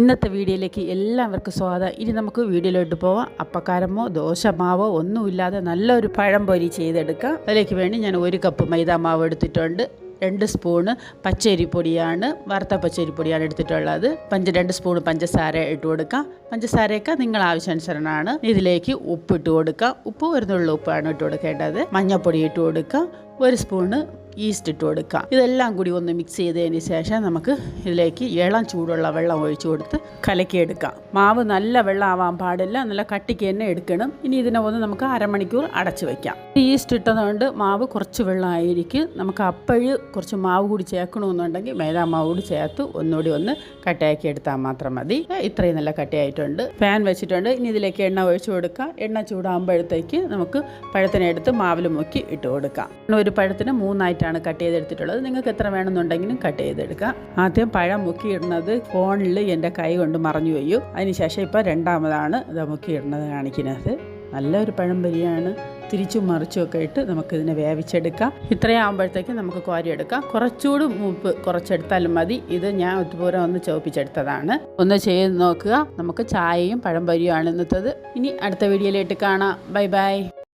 ഇന്നത്തെ വീഡിയോയിലേക്ക് എല്ലാവർക്കും സ്വാഗതം. ഇനി നമുക്ക് വീഡിയോയിലോട്ട് പോവാം. അപ്പക്കാരമോ ദോശമാവോ ഒന്നുമില്ലാതെ നല്ലൊരു പഴം പൊരി ചെയ്തെടുക്കാം. അതിലേക്ക് വേണ്ടി ഞാൻ ഒരു കപ്പ് മൈദാമാവ് എടുത്തിട്ടുണ്ട്. രണ്ട് സ്പൂണ് പച്ചരിപ്പൊടിയാണ് വറുത്ത പച്ചരിപ്പൊടിയാണ് എടുത്തിട്ടുള്ളത്. പഞ്ച രണ്ട് സ്പൂൺ പഞ്ചസാര ഇട്ട് കൊടുക്കാം. പഞ്ചസാരയൊക്കെ നിങ്ങൾ ആവശ്യാനുസരണമാണ്. ഇതിലേക്ക് ഉപ്പ് ഇട്ട് കൊടുക്കാം. ഉപ്പ് വരുന്നുള്ള നുള്ളു ഉപ്പാണ് ഇട്ട് കൊടുക്കേണ്ടത്. മഞ്ഞൾപ്പൊടി ഇട്ട് കൊടുക്കാം. ഒരു സ്പൂണ് ഈസ്റ്റ് ഇട്ട് കൊടുക്കാം. ഇതെല്ലാം കൂടി ഒന്ന് മിക്സ് ചെയ്തതിന് ശേഷം നമുക്ക് ഇതിലേക്ക് ഇളം ചൂടുള്ള വെള്ളം ഒഴിച്ചു കൊടുത്ത് കലക്കിയെടുക്കാം. മാവ് നല്ല വെള്ളം ആവാൻ പാടില്ല. നല്ല കട്ടിക്ക് തന്നെ എടുക്കണം. ഇനി ഇതിനെ ഒന്ന് നമുക്ക് അരമണിക്കൂർ അടച്ചു വെക്കാം. ഈസ്റ്റ് ഇട്ടതുകൊണ്ട് മാവ് കുറച്ച് വെള്ളമായിരിക്കും. നമുക്ക് അപ്പോഴ് കുറച്ച് മാവ് കൂടി ചേർക്കണമെന്നുണ്ടെങ്കിൽ മൈദാ മാവ് കൂടി ചേർത്ത് ഒന്നുകൂടി ഒന്ന് കട്ടയാക്കി എടുത്താൽ മാത്രം മതി. ഇത്രയും നല്ല കട്ടയായിട്ടുണ്ട്. ഫാൻ വെച്ചിട്ടുണ്ട്. ഇനി ഇതിലേക്ക് എണ്ണ ഒഴിച്ചു കൊടുക്കാം. എണ്ണ ചൂടാകുമ്പോഴത്തേക്ക് നമുക്ക് പഴത്തിനെടുത്ത് മാവിൽ മുക്കി ഇട്ട് കൊടുക്കാം. ഒരു പഴത്തിന് മൂന്നായിട്ടാണ് കട്ട് ചെയ്തെടുത്തിട്ടുള്ളത്. നിങ്ങൾക്ക് എത്ര വേണമെന്നുണ്ടെങ്കിലും കട്ട് ചെയ്തെടുക്കാം. ആദ്യം പഴം മുക്കിയിടുന്നത് കോണിൽ എന്റെ കൈ കൊണ്ട് മറഞ്ഞു പോയി അതിനുശേഷം ഇപ്പോൾ രണ്ടാമതാണ് ഇത് മുക്കിയിടുന്നത് കാണിക്കുന്നത്. നല്ലൊരു പഴം പരിയാണ് തിരിച്ചും മറിച്ചും ഒക്കെ ഇട്ട് നമുക്കിതിനെ വേവിച്ചെടുക്കാം. ഇത്രയാകുമ്പോഴത്തേക്ക് നമുക്ക് കോരിയെടുക്കാം. കുറച്ചുകൂടി മൂപ്പ് കുറച്ചെടുത്താലും മതി. ഇത് ഞാൻ ഇതുപോലെ ഒന്ന് ചോപ്പിച്ചെടുത്തതാണ് ഒന്ന് ചെയ്ത് നോക്കുക. നമുക്ക് ചായയും പഴം പരിയുമാണ് ഇന്നത്തത്. ഇനി അടുത്ത വീഡിയോയിലേക്ക് കാണാം. Bye bye.